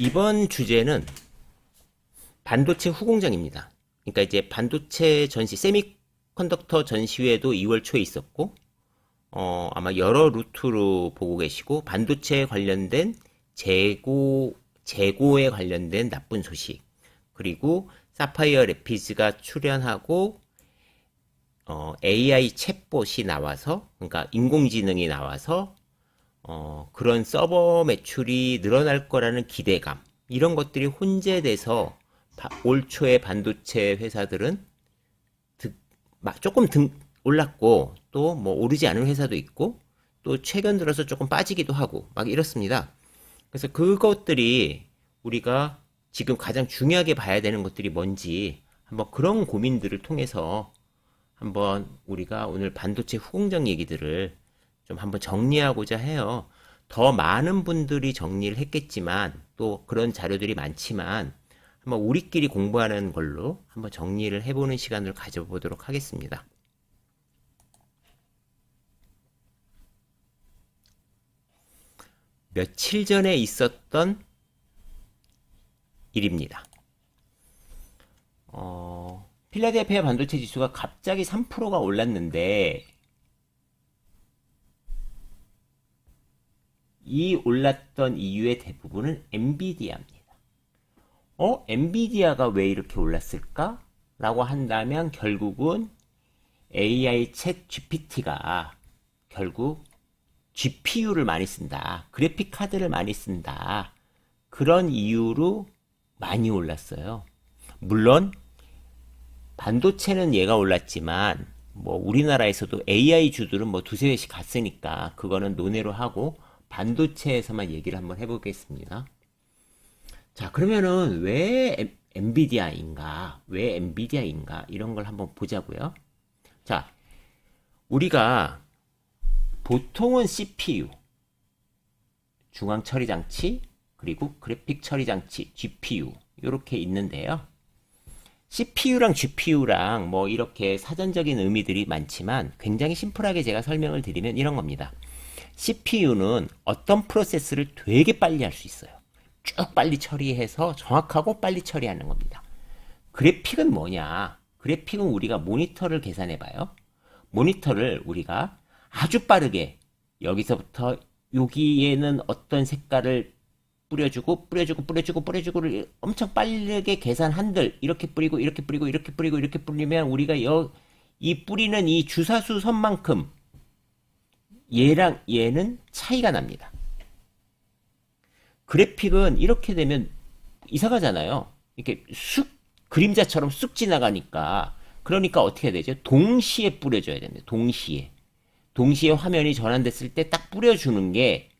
이번 주제는 반도체 후공정입니다. 그러니까 이제 반도체 전시, 세미컨덕터 전시회도 2월 초에 있었고, 어, 아마 여러 루트로 보고 계시고, 반도체에 관련된 재고, 재고에 관련된 나쁜 소식, 그리고 사파이어 레피즈가 출연하고, 어, AI 챗봇이 나와서, 그러니까 인공지능이 나와서, 어, 그런 서버 매출이 늘어날 거라는 기대감, 이런 것들이 혼재돼서 바- 올 초에 반도체 회사들은 득- 막 조금 등 올랐고 또 뭐 오르지 않은 회사도 있고 또 최근 들어서 조금 빠지기도 하고 막 이렇습니다. 그래서 그것들이 우리가 지금 가장 중요하게 봐야 되는 것들이 뭔지 한번 그런 고민들을 통해서 한번 우리가 오늘 반도체 후공정 얘기들을 좀 한번 정리하고자 해요. 더 많은 분들이 정리를 했겠지만 또 그런 자료들이 많지만 한번 우리끼리 공부하는 걸로 한번 정리를 해보는 시간을 가져보도록 하겠습니다. 며칠 전에 있었던 일입니다. 어, 필라델피아 반도체 지수가 갑자기 3%가 올랐는데 이 올랐던 이유의 대부분은 엔비디아입니다. 어? 엔비디아가 왜 이렇게 올랐을까? 라고 한다면 결국은 AI 챗 GPT가 결국 GPU를 많이 쓴다. 그래픽 카드를 많이 쓴다. 그런 이유로 많이 올랐어요. 물론 반도체는 얘가 올랐지만 뭐 우리나라에서도 AI 주들은 뭐 두세 회씩 갔으니까 그거는 논외로 하고 반도체에서만 얘기를 한번 해보겠습니다. 자, 그러면은 왜 엠- 엔비디아인가? 왜 엔비디아인가? 이런 걸 한번 보자고요. 자, 우리가 보통은 CPU, 중앙 처리 장치, 그리고 그래픽 처리 장치, GPU 이렇게 있는데요. CPU랑 GPU랑 뭐 이렇게 사전적인 의미들이 많지만 굉장히 심플하게 제가 설명을 드리면 이런 겁니다. CPU는 어떤 프로세스를 되게 빨리 할 수 있어요. 쭉 빨리 처리해서 정확하고 빨리 처리하는 겁니다. 그래픽은 뭐냐? 그래픽은 우리가 모니터를 계산해 봐요. 모니터를 우리가 아주 빠르게 여기서부터 여기에는 어떤 색깔을 뿌려주고 뿌려주고 뿌려주고 뿌려주고를 엄청 빠르게 계산 한들 이렇게 뿌리고 이렇게 뿌리고 이렇게 뿌리고 이렇게 뿌리면 우리가 여, 이 뿌리는 이 주사수 선만큼 얘랑 얘는 차이가 납니다. 그래픽은 이렇게 되면 이상하잖아요. 이렇게 쑥 그림자처럼 쑥 지나가니까 그러니까 어떻게 해야 되죠? 동시에 뿌려줘야 됩니다. 동시에 동시에 화면이 전환됐을 때 딱 뿌려주는 게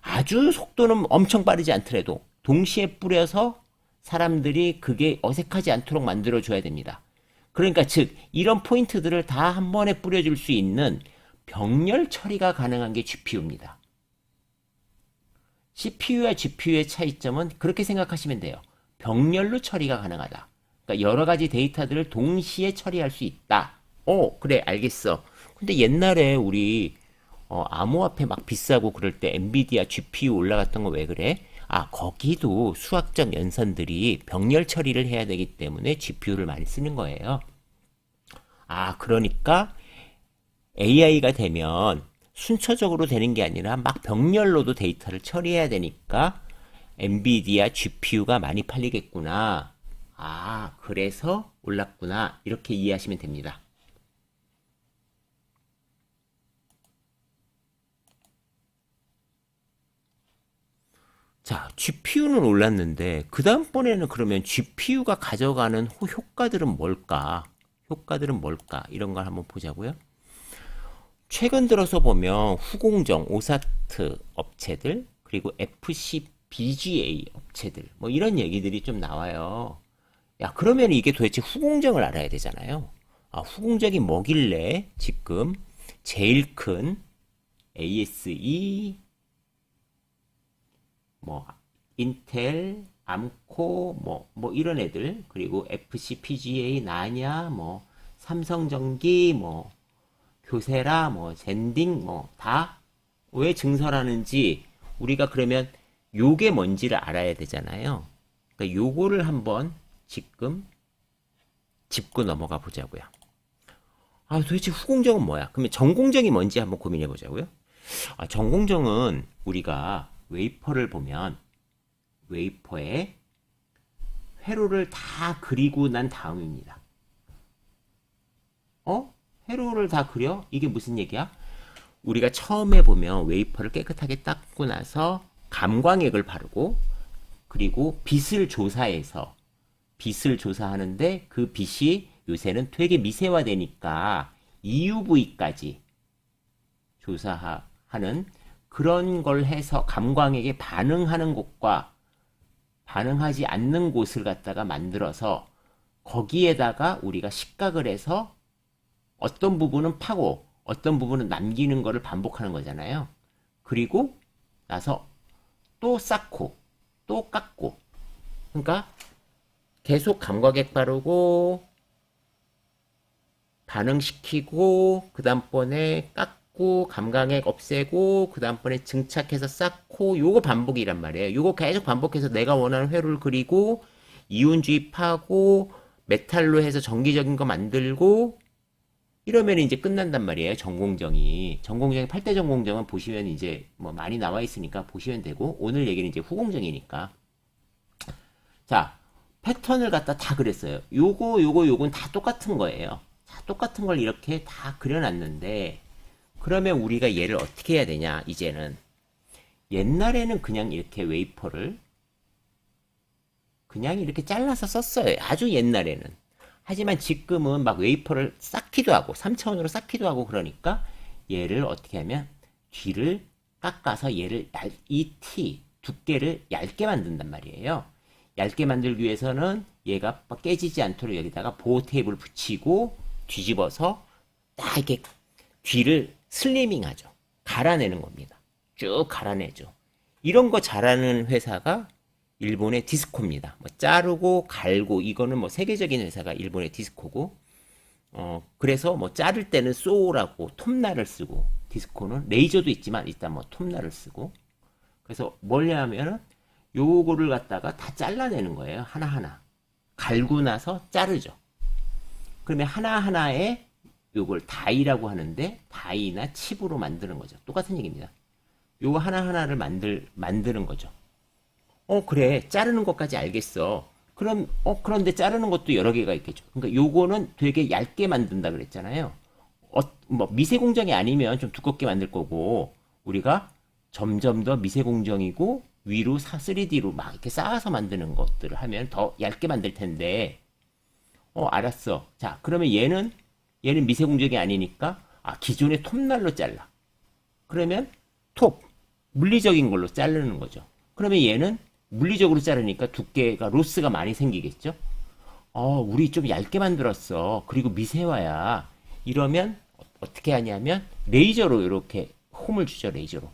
아주 속도는 엄청 빠르지 않더라도 동시에 뿌려서 사람들이 그게 어색하지 않도록 만들어줘야 됩니다. 그러니까 즉 이런 포인트들을 다 한 번에 뿌려줄 수 있는 병렬 처리가 가능한 게 GPU입니다. CPU와 GPU의 차이점은 그렇게 생각하시면 돼요. 병렬로 처리가 가능하다. 그러니까 여러 가지 데이터들을 동시에 처리할 수 있다. 어, 그래, 알겠어. 근데 옛날에 우리 어, 암호화폐 막 비싸고 그럴 때 엔비디아 GPU 올라갔던 거 왜 그래? 아, 거기도 수학적 연산들이 병렬 처리를 해야 되기 때문에 GPU를 많이 쓰는 거예요. 아, 그러니까 AI가 되면 순차적으로 되는 게 아니라 막 병렬로도 데이터를 처리해야 되니까 엔비디아 GPU가 많이 팔리겠구나. 아, 그래서 올랐구나. 이렇게 이해하시면 됩니다. 자, GPU는 올랐는데, 그 다음번에는 그러면 GPU가 가져가는 호- 효과들은 뭘까? 효과들은 뭘까? 이런 걸 한번 보자고요. 최근 들어서 보면 후공정, 오사트 업체들, 그리고 FCBGA 업체들, 뭐 이런 얘기들이 좀 나와요. 야, 그러면 이게 도대체 후공정을 알아야 되잖아요. 아, 후공정이 뭐길래 지금 제일 큰 ASE, 뭐 인텔, 암코, 뭐, 뭐 이런 애들, 그리고 FCPGA, 나냐, 뭐 삼성전기, 뭐 교세라, 뭐 젠딩, 뭐 다 왜 증설하는지 우리가 그러면 요게 뭔지를 알아야 되잖아요. 그러니까 요거를 한번 지금 짚고 넘어가 보자고요. 아, 도대체 후공정은 뭐야? 그러면 전공정이 뭔지 한번 고민해 보자고요. 아, 전공정은 우리가 웨이퍼를 보면 웨이퍼에 회로를 다 그리고 난 다음입니다. 어? 회로를 다 그려? 이게 무슨 얘기야? 우리가 처음에 보면 웨이퍼를 깨끗하게 닦고 나서 감광액을 바르고 그리고 빛을 조사해서 빛을 조사하는데 그 빛이 요새는 되게 미세화되니까 EUV까지 조사하는 그런 걸 해서 감광액에 반응하는 곳과 반응하지 않는 곳을 갖다가 만들어서 거기에다가 우리가 식각을 해서 어떤 부분은 파고 어떤 부분은 남기는 거를 반복하는 거잖아요. 그리고 나서 또 쌓고 또 깎고 그러니까 계속 감각액 바르고 반응시키고 그 다음번에 깎고 감각액 없애고 그 다음번에 증착해서 쌓고 요거 반복이란 말이에요. 요거 계속 반복해서 내가 원하는 회로를 그리고 이온 주입하고 메탈로 해서 정기적인 거 만들고 이러면 이제 끝난단 말이에요. 전공정이. 전공정이 8대 전공정은 보시면 이제 뭐 많이 나와 있으니까 보시면 되고, 오늘 얘기는 이제 후공정이니까. 자, 패턴을 갖다 다 그랬어요. 요거, 요거, 요건 다 똑같은 거예요. 다 똑같은 걸 이렇게 다 그려놨는데, 그러면 우리가 얘를 어떻게 해야 되냐, 이제는. 옛날에는 그냥 이렇게 웨이퍼를 그냥 이렇게 잘라서 썼어요. 아주 옛날에는. 하지만 지금은 막 웨이퍼를 쌓기도 하고 3차원으로 쌓기도 하고 그러니까 얘를 어떻게 하면 뒤를 깎아서 얘를 얇, 이티 두께를 얇게 만든단 말이에요. 얇게 만들기 위해서는 얘가 깨지지 않도록 여기다가 보호 테이프를 붙이고 뒤집어서 딱 이렇게 뒤를 슬리밍 하죠. 갈아내는 겁니다. 쭉 갈아내죠. 이런 거 잘하는 회사가 일본의 디스코입니다. 뭐 자르고 갈고 이거는 뭐 세계적인 회사가 일본의 디스코고 어 그래서 뭐 자를 때는 소라고 톱날을 쓰고 디스코는 레이저도 있지만 일단 뭐 톱날을 쓰고. 그래서 뭘냐면은 요거를 갖다가 다 잘라내는 거예요. 하나하나. 갈고 나서 자르죠. 그러면 하나하나에 요걸 다이라고 하는데 다이나 칩으로 만드는 거죠. 똑같은 얘기입니다. 요거 하나하나를 만들 만드는 거죠 어, 그래. 자르는 것까지 알겠어. 그럼, 어, 그런데 자르는 것도 여러 개가 있겠죠. 그러니까 요거는 되게 얇게 만든다 그랬잖아요. 어, 뭐, 미세 공정이 아니면 좀 두껍게 만들 거고, 우리가 점점 더 미세 공정이고, 위로 3D로 막 이렇게 쌓아서 만드는 것들을 하면 더 얇게 만들 텐데, 어, 알았어. 자, 그러면 얘는, 얘는 미세 공정이 아니니까, 아, 기존의 톱날로 잘라. 그러면 톱, 물리적인 걸로 자르는 거죠. 그러면 얘는 물리적으로 자르니까 두께가 로스가 많이 생기겠죠? 어, 우리 좀 얇게 만들었어. 그리고 미세화야. 이러면 어떻게 하냐면 레이저로 이렇게 홈을 주죠, 레이저로.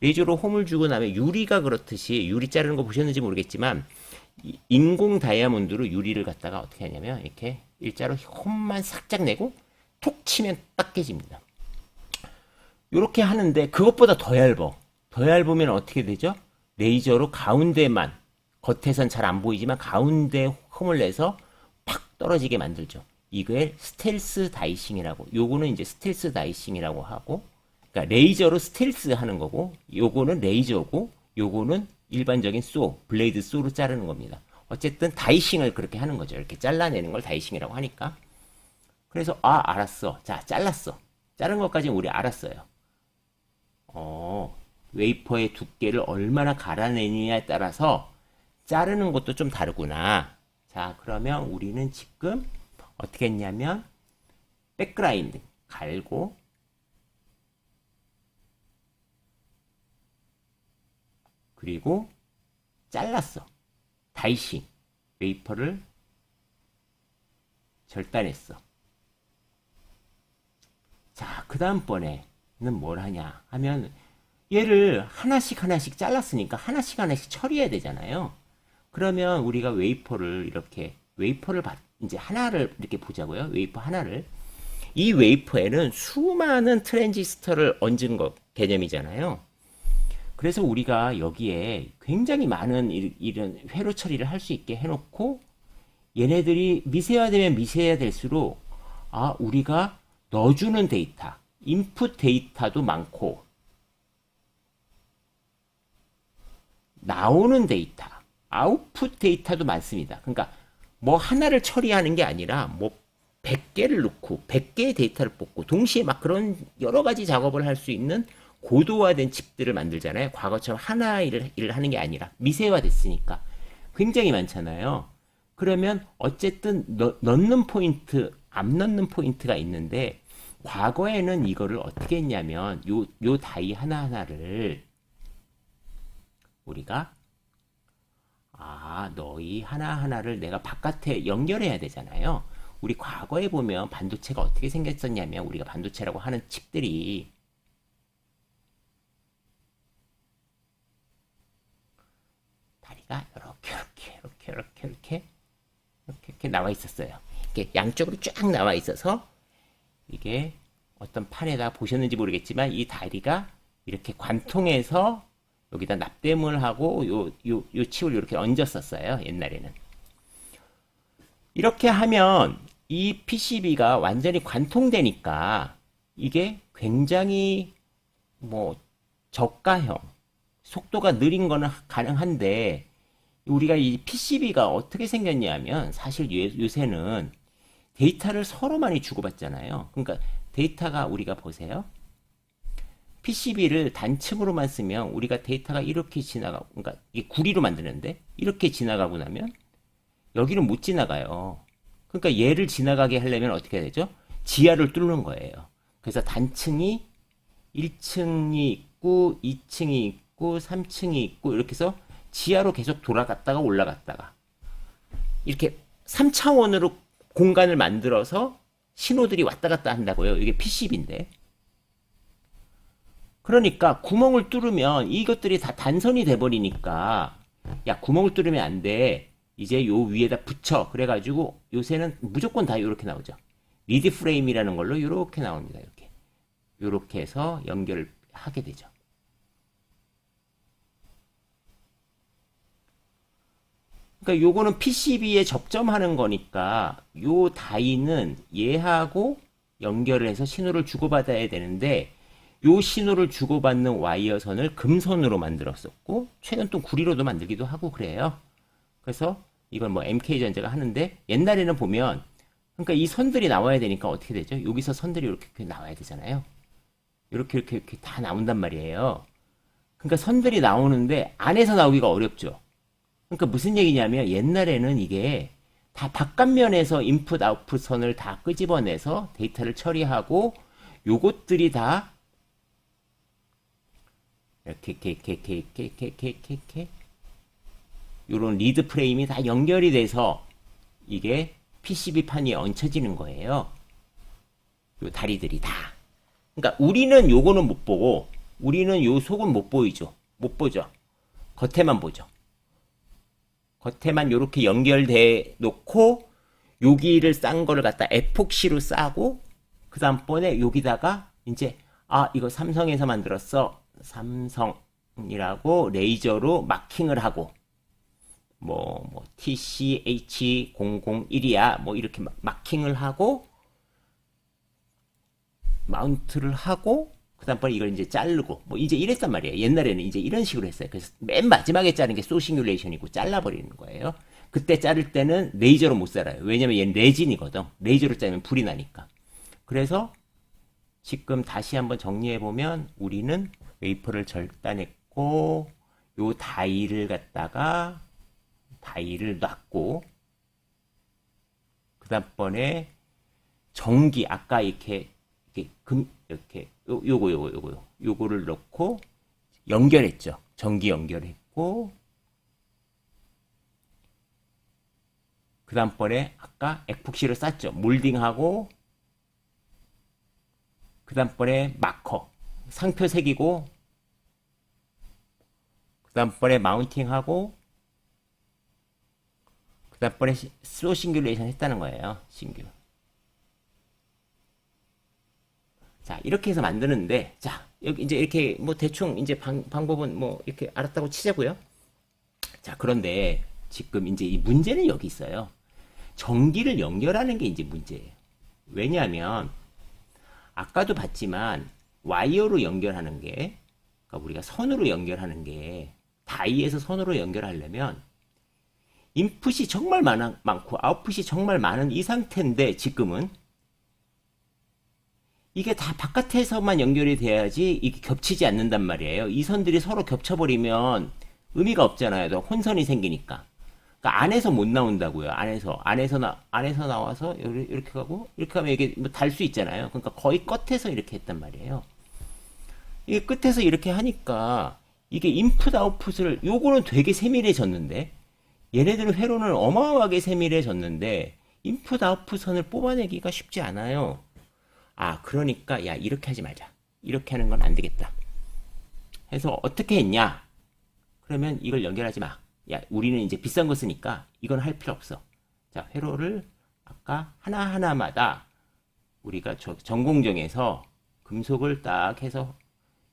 레이저로 홈을 주고 나면 유리가 그렇듯이 유리 자르는 거 보셨는지 모르겠지만 인공 다이아몬드로 유리를 갖다가 어떻게 하냐면 이렇게 일자로 홈만 살짝 내고 톡 치면 딱 깨집니다. 이렇게 하는데 그것보다 더 얇어. 더 얇으면 어떻게 되죠? 레이저로 가운데만 겉에선 잘 안 보이지만 가운데 홈을 내서 팍 떨어지게 만들죠. 이걸 스텔스 다이싱이라고. 요거는 이제 스텔스 다이싱이라고 하고, 그러니까 레이저로 스텔스 하는 거고, 요거는 레이저고, 요거는 일반적인 쏘, 블레이드 쏘로 자르는 겁니다. 어쨌든 다이싱을 그렇게 하는 거죠. 이렇게 잘라내는 걸 다이싱이라고 하니까. 그래서 아 알았어. 자 잘랐어. 자른 것까지는 우리 알았어요. 어 웨이퍼의 두께를 얼마나 갈아내느냐에 따라서 자르는 것도 좀 다르구나. 자, 그러면 우리는 지금 어떻게 했냐면 백그라인드 갈고 그리고 잘랐어. 다이싱 웨이퍼를 절단했어. 자, 그 다음번에는 뭘 하냐 하면 얘를 하나씩 하나씩 잘랐으니까 하나씩 하나씩 처리해야 되잖아요. 그러면 우리가 웨이퍼를 이렇게 웨이퍼를 받, 이제 하나를 이렇게 보자고요. 웨이퍼 하나를 이 웨이퍼에는 수많은 트랜지스터를 얹은 것 개념이잖아요. 그 그래서 우리가 여기에 굉장히 많은 이- 이런 회로 처리를 할 수 있게 해놓고 얘네들이 미세화되면 미세화될수록 아 우리가 넣어주는 데이터, 인풋 데이터도 많고 나오는 데이터, 아웃풋 데이터도 많습니다. 그러니까 뭐 하나를 처리하는 게 아니라 뭐 100개를 넣고 100개의 데이터를 뽑고 동시에 막 그런 여러 가지 작업을 할 수 있는 고도화된 칩들을 만들잖아요. 과거처럼 하나 일을, 일을 하는 게 아니라 미세화됐으니까 굉장히 많잖아요. 그러면 어쨌든 넣, 넣는 포인트, 안 넣는 포인트가 있는데 과거에는 이거를 어떻게 했냐면 요, 요 다이 하나하나를 우리가 아, 너희 하나하나를 내가 바깥에 연결해야 되잖아요. 우리 과거에 보면 반도체가 어떻게 생겼었냐면 우리가 반도체라고 하는 칩들이 다리가 이렇게 이렇게 이렇게 이렇게 이렇게 이렇게 이렇게 나와 있었어요. 이렇게 양쪽으로 쫙 나와 있어서 이게 어떤 판에다 보셨는지 모르겠지만 이 다리가 이렇게 관통해서 여기다 납땜을 하고 요, 요, 요 칩을 이렇게 얹었었어요. 옛날에는. 이렇게 하면 이 PCB가 완전히 관통되니까 이게 굉장히 뭐 저가형, 속도가 느린 거는 가능한데 우리가 이 PCB가 어떻게 생겼냐면 사실 요- 요새는 데이터를 서로 많이 주고받잖아요. 그러니까 데이터가 우리가 보세요. PCB를 단층으로만 쓰면 우리가 데이터가 이렇게 지나가고, 그러니까 이게 구리로 만드는데 이렇게 지나가고 나면 여기는 못 지나가요. 그러니까 얘를 지나가게 하려면 어떻게 해야 되죠? 지하를 뚫는 거예요. 그래서 단층이 1층이 있고 2층이 있고 3층이 있고 이렇게 해서 지하로 계속 돌아갔다가 올라갔다가 이렇게 3차원으로 공간을 만들어서 신호들이 왔다 갔다 한다고요. 이게 PCB인데. 그러니까 구멍을 뚫으면 이것들이 다 단선이 돼버리니까 야 구멍을 뚫으면 안 돼. 이제 요 위에다 붙여. 그래가지고 요새는 무조건 다 이렇게 나오죠. 리드 프레임이라는 걸로 이렇게 나옵니다. 이렇게 이렇게 해서 연결을 하게 되죠. 그러니까 요거는 PCB에 접점하는 거니까 요 다이는 얘하고 연결을 해서 신호를 주고받아야 되는데 요 신호를 주고받는 와이어선을 금선으로 만들었었고 최근 또 구리로도 만들기도 하고 그래요. 그래서 이건 뭐 MK전자가 하는데 옛날에는 보면 그러니까 이 선들이 나와야 되니까 어떻게 되죠? 여기서 선들이 이렇게, 이렇게 나와야 되잖아요. 이렇게 이렇게 이렇게 다 나온단 말이에요. 그러니까 선들이 나오는데 안에서 나오기가 어렵죠. 그러니까 무슨 얘기냐면 옛날에는 이게 다 바깥면에서 인풋 아웃풋 선을 다 끄집어내서 데이터를 처리하고 요것들이 다 예, 이렇게 이런 리드 프레임이 다 연결이 돼서 이게 PCB 판이 얹혀지는 거예요. 요 다리들이 다. 그러니까 우리는 요거는 못 보고 우리는 요 속은 못 보이죠. 못 보죠. 겉에만 보죠. 겉에만 요렇게 연결돼 놓고 여기를 싼 거를 갖다 에폭시로 싸고 그 다음번에 여기다가 이제 아 이거 삼성에서 만들었어 삼성이라고 레이저로 마킹을 하고 뭐, 뭐 TCH001이야 뭐 이렇게 마- 마킹을 하고 마운트를 하고 그 다음번에 이걸 이제 자르고 뭐 이제 이랬단 말이에요. 옛날에는 이제 이런 식으로 했어요. 그래서 맨 마지막에 자른 게 소싱뮬레이션이고 잘라버리는 거예요. 그때 자를 때는 레이저로 못 자라요. 왜냐면 얘는 레진이거든. 레이저로 자르면 불이 나니까. 그래서 지금 다시 한번 정리해 보면 우리는 웨이퍼를 절단했고 요 다이를 갖다가 다이를 놨고 그 다음번에 전기 아까 이렇게 이렇게 금 이렇게 요, 요거 요거 요거 요거를 넣고 연결했죠. 전기 연결했고 그 다음번에 아까 에폭시를 쌌죠. 몰딩하고 그 다음번에 마커 상표 새기고 그 다음번에 마운팅하고 그 다음번에 시- 슬로우 싱귤레이션 했다는 거예요. 싱귤. 자, 이렇게 해서 만드는데, 자, 여기 이제 이렇게 뭐 대충 이제 방, 방법은 뭐 이렇게 알았다고 치자고요. 자, 그런데 지금 이제 이 문제는 여기 있어요. 전기를 연결하는 게 이제 문제예요. 왜냐하면 아까도 봤지만 와이어로 연결하는 게 그러니까 우리가 선으로 연결하는 게 다이에서 선으로 연결하려면 인풋이 정말 많아, 많고 아웃풋이 정말 많은 이 상태인데 지금은 이게 다 바깥에서만 연결이 돼야지 이게 겹치지 않는단 말이에요. 이 선들이 서로 겹쳐버리면 의미가 없잖아요. 또 혼선이 생기니까. 그러니까 안에서 못 나온다고요. 안에서 안에서 나 안에서 나와서 이렇게 가고 이렇게 하면 이게 뭐 달 수 있잖아요. 그러니까 거의 끝에서 이렇게 했단 말이에요. 이게 끝에서 이렇게 하니까 이게 인풋 아웃풋을 요거는 되게 세밀해졌는데 얘네들은 회로는 어마어마하게 세밀해졌는데 인풋 아웃풋 선을 뽑아내기가 쉽지 않아요. 아 그러니까 야 이렇게 하지 말자. 이렇게 하는 건 안 되겠다. 해서 어떻게 했냐? 그러면 이걸 연결하지 마. 야, 우리는 이제 비싼 거 쓰니까 이건 할 필요 없어. 자, 회로를 아까 하나하나마다 우리가 저 전공정에서 금속을 딱 해서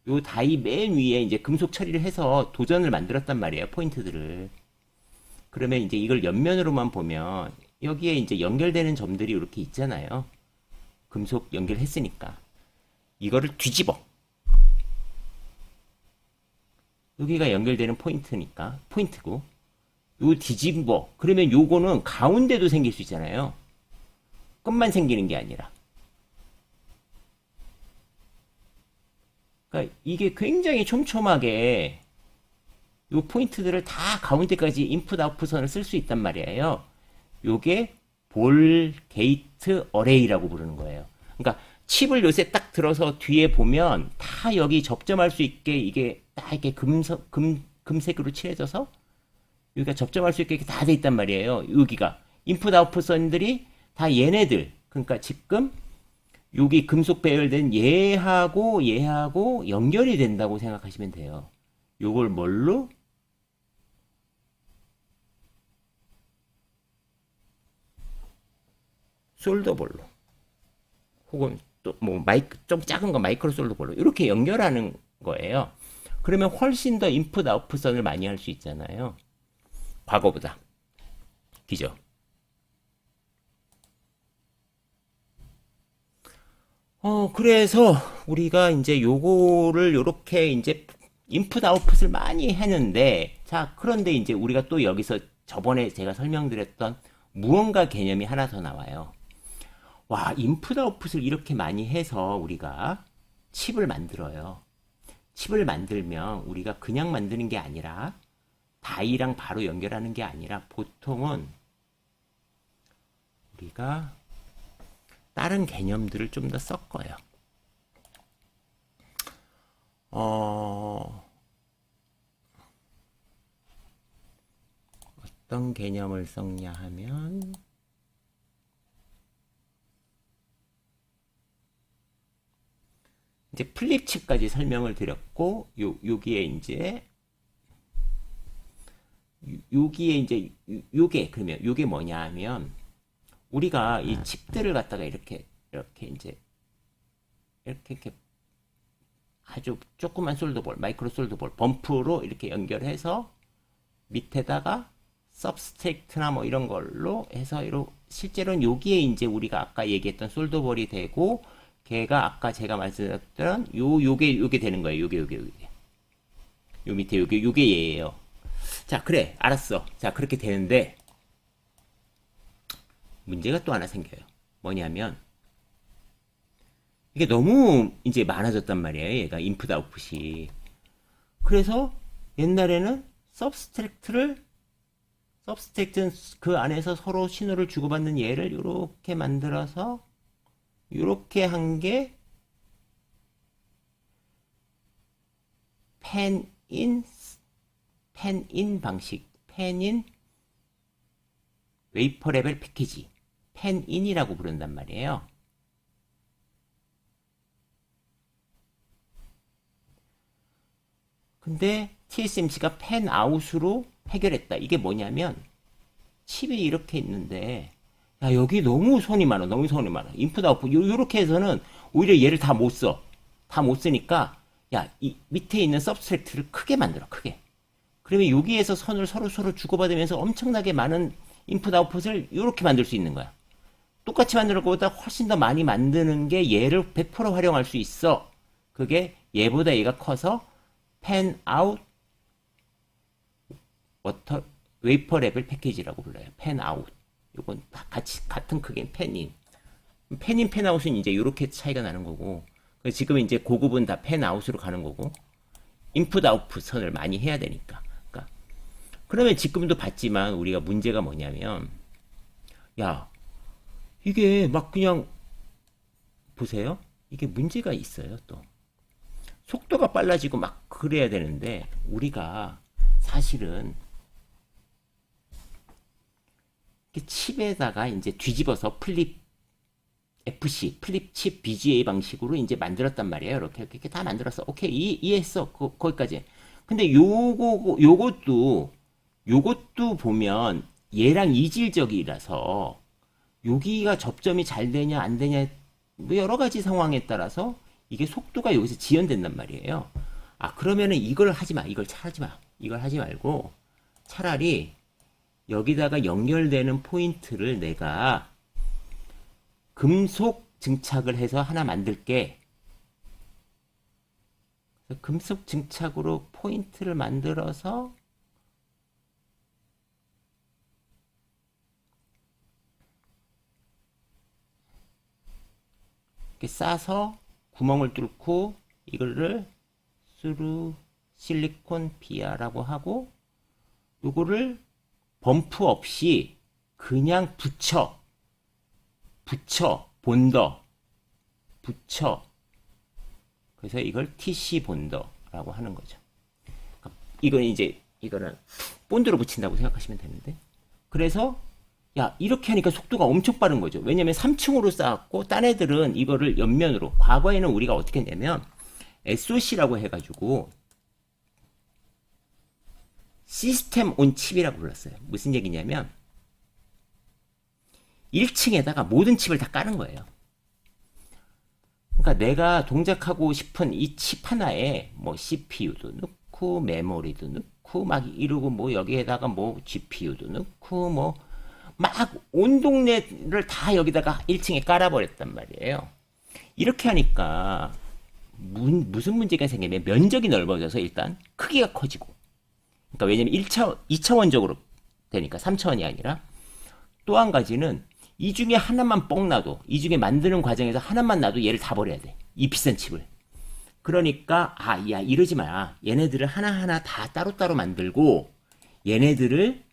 요 다이 맨 위에 이제 금속 처리를 해서 도전을 만들었단 말이에요. 포인트들을. 그러면 이제 이걸 옆면으로만 보면 여기에 이제 연결되는 점들이 이렇게 있잖아요. 금속 연결했으니까. 이거를 뒤집어. 여기가 연결되는 포인트니까 포인트고. 요 뒤집어. 그러면 요거는 가운데도 생길 수 있잖아요. 끝만 생기는 게 아니라. 그러니까 이게 굉장히 촘촘하게 요 포인트들을 다 가운데까지 인풋 아웃풋 선을 쓸 수 있단 말이에요. 요게 볼 게이트 어레이라고 부르는 거예요. 그러니까 칩을 요새 딱 들어서 뒤에 보면 다 여기 접점할 수 있게 이게 딱 이렇게 금석 금 금색으로 칠해져서 여기가 접점할 수 있게 다 돼 있단 말이에요. 여기가 인풋 아웃풋 선들이 다 얘네들 그러니까 지금 여기 금속 배열된 얘하고 얘하고 연결이 된다고 생각하시면 돼요. 요걸 뭘로? 솔더볼로 혹은 또 뭐 마이크 좀 작은 거 마이크로 솔더볼로 이렇게 연결하는 거예요. 그러면 훨씬 더 인풋 아웃풋 선을 많이 할 수 있잖아요. 과거보다. 그죠? 어, 그래서 우리가 이제 요거를 요렇게 이제 인풋 아웃풋을 많이 했는데 자, 그런데 이제 우리가 또 여기서 저번에 제가 설명드렸던 무언가 개념이 하나 더 나와요. 와, 인풋 아웃풋을 이렇게 많이 해서 우리가 칩을 만들어요. 칩을 만들면 우리가 그냥 만드는 게 아니라 다이랑 바로 연결하는 게 아니라 보통은 우리가 다른 개념들을 좀 더 섞어요. 어, 어떤 개념을 섞냐 하면 이제 플립칩까지 설명을 드렸고 요 여기에 이제 요- 여기에 이제 요- 요게 그러면 요게 뭐냐 하면 우리가 이 칩들을 갖다가 이렇게 이렇게 이제 이렇게 이렇게 아주 조그만 솔더볼 마이크로 솔더볼 범프로 이렇게 연결해서 밑에다가 सब스트랙트나 뭐 이런 걸로 해서 실제로는 여기에 이제 우리가 아까 얘기했던 솔더볼이 되고 걔가 아까 제가 말씀드렸던 요 요게 요게 되는 거예요. 요게 요게 요게. 요 밑에 요게 요게 얘예요. 자, 그래. 알았어. 자, 그렇게 되는데 문제가 또 하나 생겨요. 뭐냐면 이게 너무 이제 많아졌단 말이에요. 얘가 인풋 아웃풋이. 그래서 옛날에는 서브스트랙트를 서브스트랙트는 그 안에서 서로 신호를 주고받는 얘를 이렇게 만들어서 이렇게 한 게 펜인 펜인 방식, 펜인 웨이퍼 레벨 패키지, 펜인이라고 부른단 말이에요. 근데 TSMC가 펜아웃으로 해결했다. 이게 뭐냐면 칩이 이렇게 있는데 야 여기 너무 손이 많아. 너무 손이 많아. 인풋 아웃풋 요- 요렇게 해서는 오히려 얘를 다 못 써. 다 못 쓰니까 야, 이 밑에 있는 서브스트랙트를 크게 만들어, 크게. 그러면 여기에서 선을 서로 서로 주고받으면서 엄청나게 많은 인풋 아웃풋을 이렇게 만들 수 있는 거야. 똑같이 만드는 것보다 훨씬 더 많이 만드는 게 얘를 100% 활용할 수 있어. 그게 얘보다 얘가 커서 펜 아웃 워터 웨이퍼 레벨 패키지라고 불러요. 펜아 웃. 이건 다 같이 같은 크기인 펜인. 펜인 펜아웃은 이제 이렇게 차이가 나는 거고 지금 이제 고급은 다 펜아웃으로 가는 거고 인풋 아웃풋 선을 많이 해야 되니까 그러니까 그러면 지금도 봤지만 우리가 문제가 뭐냐면 야 이게 막 그냥 보세요 이게 문제가 있어요 또 속도가 빨라지고 막 그래야 되는데 우리가 사실은 이렇게 칩에다가 이제 뒤집어서 플립 FC 플립 칩 BGA 방식으로 이제 만들었단 말이에요. 이렇게 이렇게 다 만들었어. 오케이 이, 이해했어. 그, 거기까지. 근데 요거 요것도 요것도 보면 얘랑 이질적이라서 여기가 접점이 잘 되냐 안 되냐 뭐 여러 가지 상황에 따라서 이게 속도가 여기서 지연된단 말이에요. 아 그러면은 이걸 하지 마. 이걸 하지 마. 이걸 하지 말고 차라리 여기다가 연결되는 포인트를 내가 금속 증착을 해서 하나 만들게. 금속 증착으로 포인트를 만들어서 이렇게 싸서 구멍을 뚫고 이거를 스루 실리콘 비아라고 하고 요거를 범프 없이 그냥 붙여 붙여 본더 붙여 그래서 이걸 TC 본더라고 하는 거죠. 그러니까 이건 이제 이거는 본드로 붙인다고 생각하시면 되는데 그래서 야 이렇게 하니까 속도가 엄청 빠른 거죠. 왜냐면 3층으로 쌓았고 딴 애들은 이거를 옆면으로 과거에는 우리가 어떻게 했냐면 SOC라고 해가지고 시스템 온 칩이라고 불렀어요. 무슨 얘기냐면 1층에다가 모든 칩을 다 까는 거예요. 그러니까 내가 동작하고 싶은 이 칩 하나에 뭐 CPU도 넣고 메모리도 넣고 막 이러고 뭐 여기에다가 뭐 GPU도 넣고 뭐 막 온 동네를 다 여기다가 1층에 깔아버렸단 말이에요. 이렇게 하니까 문, 무슨 문제가 생기냐면 면적이 넓어져서 일단 크기가 커지고 그러니까 왜냐면 1차, 2차원적으로 되니까 3차원이 아니라 또 한 가지는 이 중에 하나만 뻥 놔도 이 중에 만드는 과정에서 하나만 놔도 얘를 다 버려야 돼. 이 비싼 칩을. 그러니까 아, 야 이러지 마. 얘네들을 하나하나 다 따로따로 만들고 얘네들을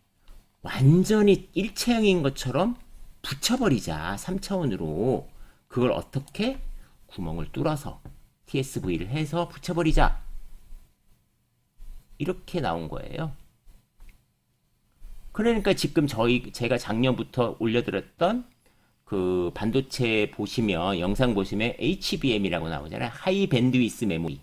완전히 일체형인 것처럼 붙여버리자. 3차원으로. 그걸 어떻게? 구멍을 뚫어서 TSV를 해서 붙여버리자. 이렇게 나온 거예요. 그러니까 지금 저희 제가 작년부터 올려드렸던 그 반도체 보시면 영상 보시면 HBM이라고 나오잖아요. 하이 밴드위스 메모리.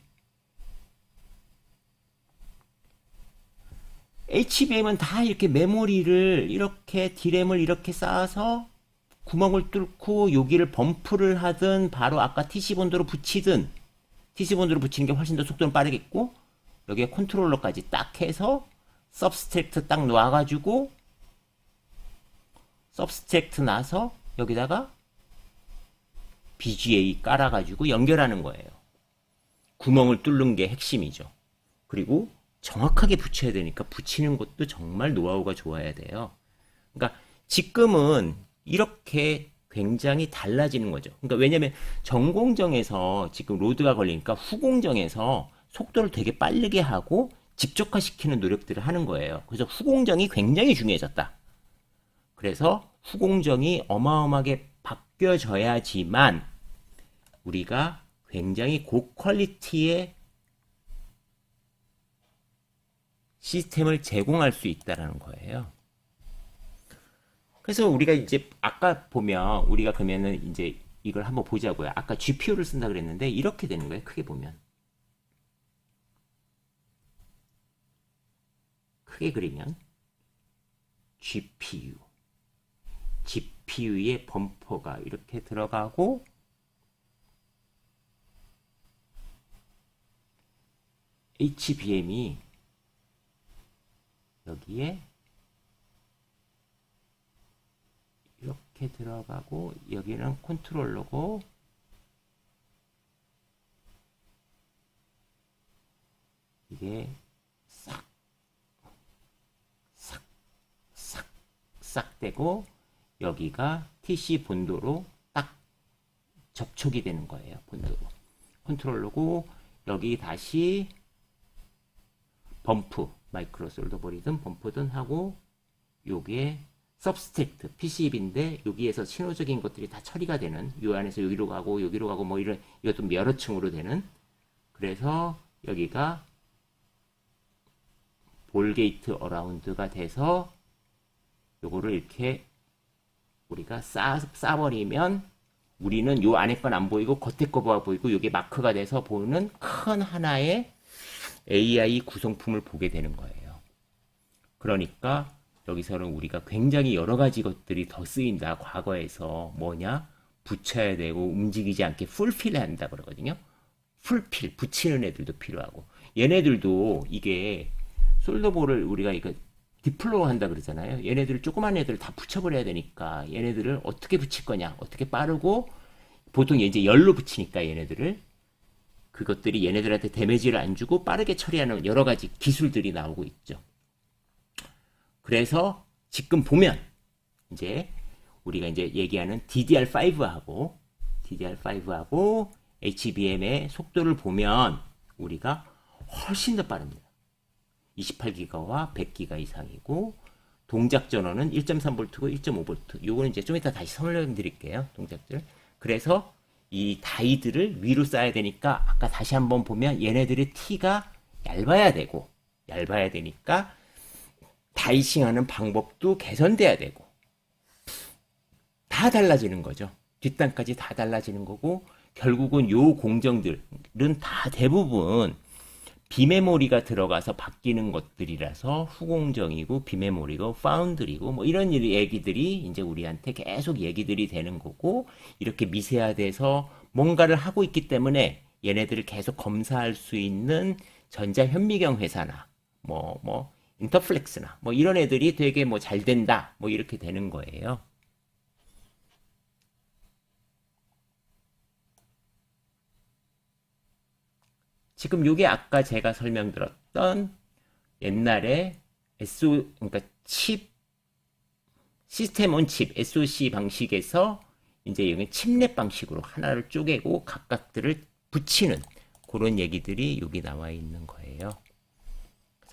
HBM은 다 이렇게 메모리를 이렇게 디램을 이렇게 쌓아서 구멍을 뚫고 여기를 범프를 하든 바로 아까 TC본드로 붙이든 TC본드로 붙이는 게 훨씬 더 속도는 빠르겠고 여기에 컨트롤러까지 딱 해서 서브스트랙트 딱 놔가지고 서브스트랙트 나서 여기다가 BGA 깔아가지고 연결하는 거예요. 구멍을 뚫는 게 핵심이죠. 그리고 정확하게 붙여야 되니까 붙이는 것도 정말 노하우가 좋아야 돼요. 그러니까 지금은 이렇게 굉장히 달라지는 거죠. 그러니까 왜냐면 전공정에서 지금 로드가 걸리니까 후공정에서 속도를 되게 빠르게 하고 직접화시키는 노력들을 하는 거예요. 그래서 후공정이 굉장히 중요해졌다. 그래서 후공정이 어마어마하게 바뀌어져야지만 우리가 굉장히 고퀄리티의 시스템을 제공할 수 있다라는 거예요. 그래서 우리가 이제 아까 보면 우리가 그러면은 이제 이걸 한번 보자고요. 아까 GPU를 쓴다 그랬는데 이렇게 되는 거예요. 크게 보면. 크게 그리면 GPU GPU의 범퍼가 이렇게 들어가고 HBM이 여기에 이렇게 들어가고 여기는 컨트롤러고 이게 싹, 싹, 싹, 싹 되고 여기가 TC 본도로 딱 접촉이 되는 거예요. 본도로. 컨트롤러고 여기 다시 범프 마이크로 솔더볼이든 범프든 하고 요게 서브스트랙트 PCB인데 여기에서 신호적인 것들이 다 처리가 되는 요 안에서 여기로 가고 여기로 가고 뭐 이런 이것도 여러 층으로 되는 그래서 여기가 볼 게이트 어라운드가 돼서 요거를 이렇게 우리가 싸, 싸버리면 우리는 요 안에 건 안 보이고 겉에 거가 보이고 요게 마크가 돼서 보이는 큰 하나의 AI 구성품을 보게 되는 거예요. 그러니까 여기서는 우리가 굉장히 여러 가지 것들이 더 쓰인다. 과거에서 뭐냐? 붙여야 되고 움직이지 않게 풀필해야 한다 그러거든요. 풀필, 붙이는 애들도 필요하고. 얘네들도 이게 솔더볼을 우리가 이거 디플로어 한다 그러잖아요. 얘네들을 조그만 애들을 다 붙여버려야 되니까 얘네들을 어떻게 붙일 거냐? 어떻게 빠르고 보통 이제 열로 붙이니까 얘네들을 그것들이 얘네들한테 데미지를 안 주고 빠르게 처리하는 여러 가지 기술들이 나오고 있죠. 그래서 지금 보면 이제 우리가 이제 얘기하는 DDR5하고 DDR5하고 HBM의 속도를 보면 우리가 훨씬 더 빠릅니다. 28기가와 100기가 이상이고 동작 전원은 1.3V고 1.5V. 요거는 이제 좀 이따 다시 설명드릴게요. 동작들. 그래서 이 다이들을 위로 쌓아야 되니까 아까 다시 한번 보면 얘네들의 T가 얇아야 되고 얇아야 되니까 다이싱하는 방법도 개선돼야 되고 다 달라지는 거죠. 뒷단까지 다 달라지는 거고 결국은 요 공정들은 다 대부분 비메모리가 들어가서 바뀌는 것들이라서 후공정이고 비메모리고 파운드리고 뭐 이런 일- 얘기들이 이제 우리한테 계속 얘기들이 되는 거고 이렇게 미세화돼서 뭔가를 하고 있기 때문에 얘네들을 계속 검사할 수 있는 전자현미경 회사나 뭐뭐 인터플렉스나 뭐 이런 애들이 되게 뭐 잘 된다 뭐 이렇게 되는 거예요. 지금 요게 아까 제가 설명드렸던 옛날에 SO 그러니까 칩 시스템 온 칩 SoC 방식에서 이제 여기 칩넷 방식으로 하나를 쪼개고 각각들을 붙이는 그런 얘기들이 여기 나와 있는 거예요.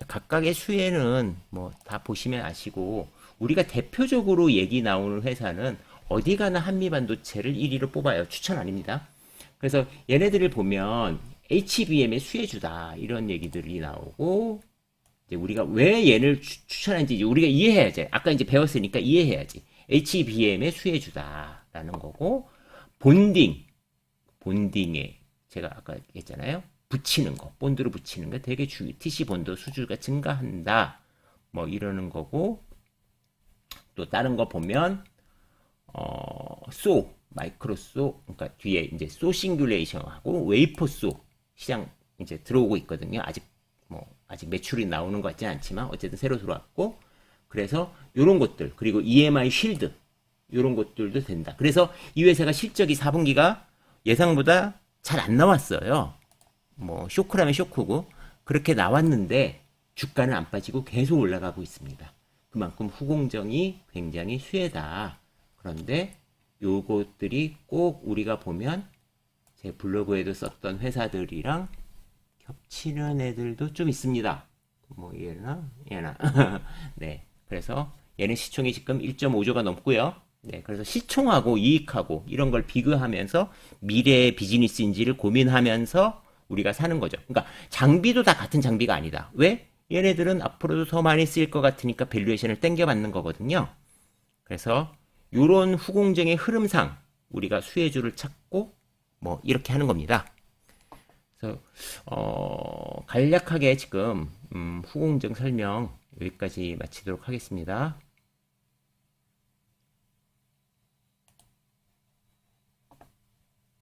각각의 수혜는 뭐 다 보시면 아시고 우리가 대표적으로 얘기 나오는 회사는 어디 가나 한미 반도체를 1위로 뽑아요. 추천 아닙니다. 그래서 얘네들을 보면 HBM의 수혜주다 이런 얘기들이 나오고 이제 우리가 왜 얘를 추, 이제 우리가 이해해야지. 아까 이제 배웠으니까 이해해야지. HBM의 수혜주다라는 거고 본딩 본딩에 제가 아까 했잖아요. 붙이는 거, 본드로 붙이는 거 되게 중요. TC 본드 수주가 증가한다. 뭐 이러는 거고 또 다른 거 보면 어, 소 마이크로 소 그러니까 뒤에 이제 소 싱귤레이션하고 웨이퍼 소 시장 이제 들어오고 있거든요. 아직 뭐 아직 매출이 나오는 것 같지는 않지만 어쨌든 새로 들어왔고 그래서 이런 것들 그리고 EMI 쉴드 이런 것들도 된다. 그래서 이 회사가 실적이 4분기가 예상보다 잘 안 나왔어요. 뭐 쇼크라면 쇼크고 그렇게 나왔는데 주가는 안 빠지고 계속 올라가고 있습니다. 그만큼 후공정이 굉장히 수혜다. 그런데 요것들이 꼭 우리가 보면 제 블로그에도 썼던 회사들이랑 겹치는 애들도 좀 있습니다. 뭐 얘나 얘나 네 그래서 얘는 시총이 지금 1.5조가 넘고요. 네 그래서 시총하고 이익하고 이런 걸 비교하면서 미래의 비즈니스인지를 고민하면서 우리가 사는 거죠. 그러니까 장비도 다 같은 장비가 아니다. 왜? 얘네들은 앞으로도 더 많이 쓰일 것 같으니까 밸류에이션을 땡겨 받는 거거든요. 그래서 요런 후공정의 흐름상 우리가 수혜주를 찾고 뭐 이렇게 하는 겁니다. 그래서 어, 간략하게 지금 음, 후공정 설명 여기까지 마치도록 하겠습니다.